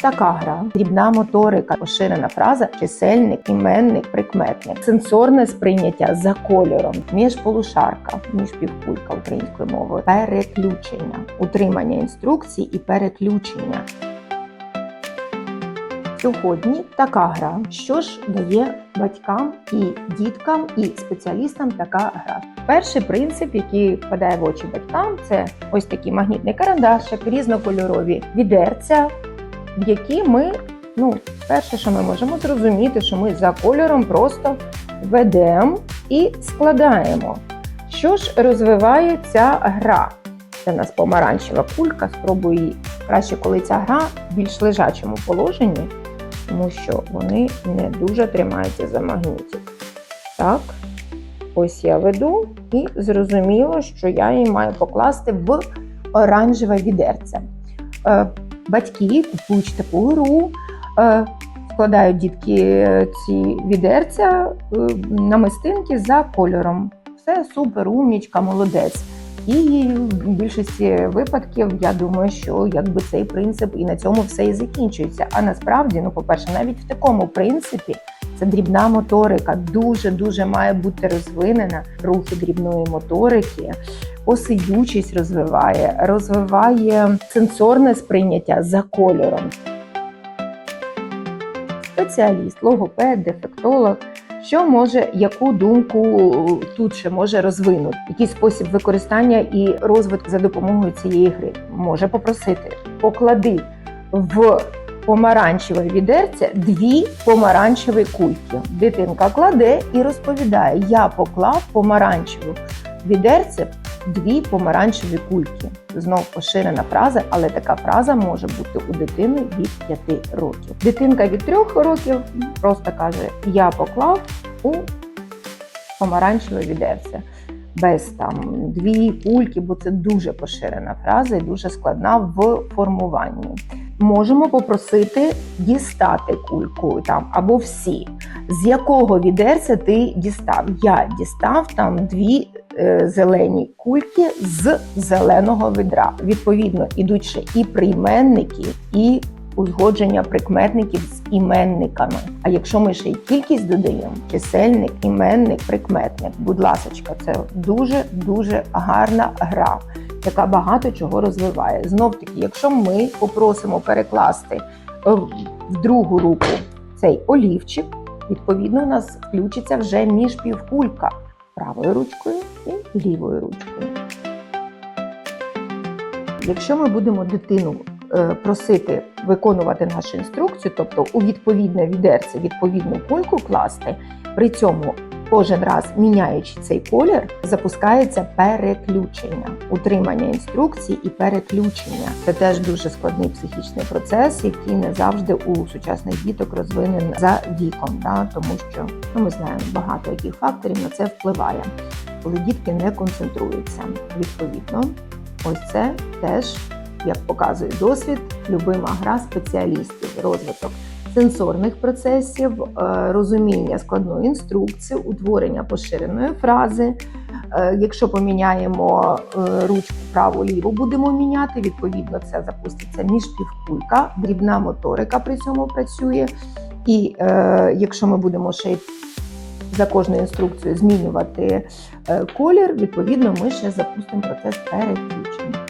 така гра: дрібна моторика, поширена фраза, чисельник, іменник, прикметник, сенсорне сприйняття за кольором, міжполушарка, міжпівкулька українською мовою, переключення, утримання інструкцій і переключення. Сьогодні така гра. Що ж дає батькам і діткам, і спеціалістам така гра? Перший принцип, який впадає в очі батькам, це ось такий магнітний карандашик, різнокольорові відерця, в які ми, ну, перше, що ми можемо зрозуміти, що ми за кольором просто ведемо і складаємо. Що ж розвиває ця гра? Це в нас помаранчева кулька. Спробую її краще, коли ця гра в більш лежачому положенні, тому що вони не дуже тримаються за магнітик. Так, ось я веду і зрозуміло, що я її маю покласти в оранжеве відерце. Е, Батьки, купуючи таку гру, е, складають дітки е, ці відерця е, намистинки за кольором. Все супер, умнічка, молодець. І в більшості випадків я думаю, що якби цей принцип і на цьому все і закінчується. А насправді, ну, по-перше, навіть в такому принципі це дрібна моторика, дуже дуже має бути розвинена. Рухи дрібної моторики, посидючість розвиває, розвиває сенсорне сприйняття за кольором. Спеціаліст, логопед, дефектолог. Що може, яку думку тут ще може розвинути? Який спосіб використання і розвитку за допомогою цієї гри? Може попросити, поклади в помаранчеве відерце дві помаранчеві кульки. Дитинка кладе і розповідає: Я поклав помаранчеву відерце дві помаранчеві кульки. Знов поширена фраза, але така фраза може бути у дитини від 5 років. Дитинка від 3 років просто каже: Я поклав у помаранчеве відерце. Без там дві кульки, бо це дуже поширена фраза і дуже складна в формуванні. Можемо попросити дістати кульку там або всі. З якого відерця ти дістав? Я дістав там дві зелені кульки з зеленого відра. Відповідно, ідуть ще і прийменники, і узгодження прикметників з іменниками. А якщо ми ще й кількість додаємо, чисельник, іменник, прикметник, будь ласочка, це дуже дуже гарна гра, яка багато чого розвиває. Знов таки, якщо ми попросимо перекласти е, в другу руку цей олівчик, відповідно, у нас включиться вже міжпівкулька правою ручкою і лівою ручкою. Якщо ми будемо дитину е, просити виконувати нашу інструкцію, тобто у відповідне відерце відповідну кульку класти, при цьому кожен раз міняючи цей колір, запускається переключення, утримання інструкцій і переключення. Це теж дуже складний психічний процес, який не завжди у сучасних діток розвинений за віком, да? тому що ну, ми знаємо багато яких факторів на це впливає, коли дітки не концентруються. Відповідно, ось це теж як показує досвід, любима гра спеціалістів, розвиток сенсорних процесів, е, розуміння складної інструкції, утворення поширеної фрази. Е, Якщо поміняємо е, ручку праву-ліву, будемо міняти. Відповідно, це запуститься міжпівкулька, дрібна моторика при цьому працює. І е, якщо ми будемо ще за кожною інструкцією змінювати колір, відповідно, ми ще запустимо процес переключення.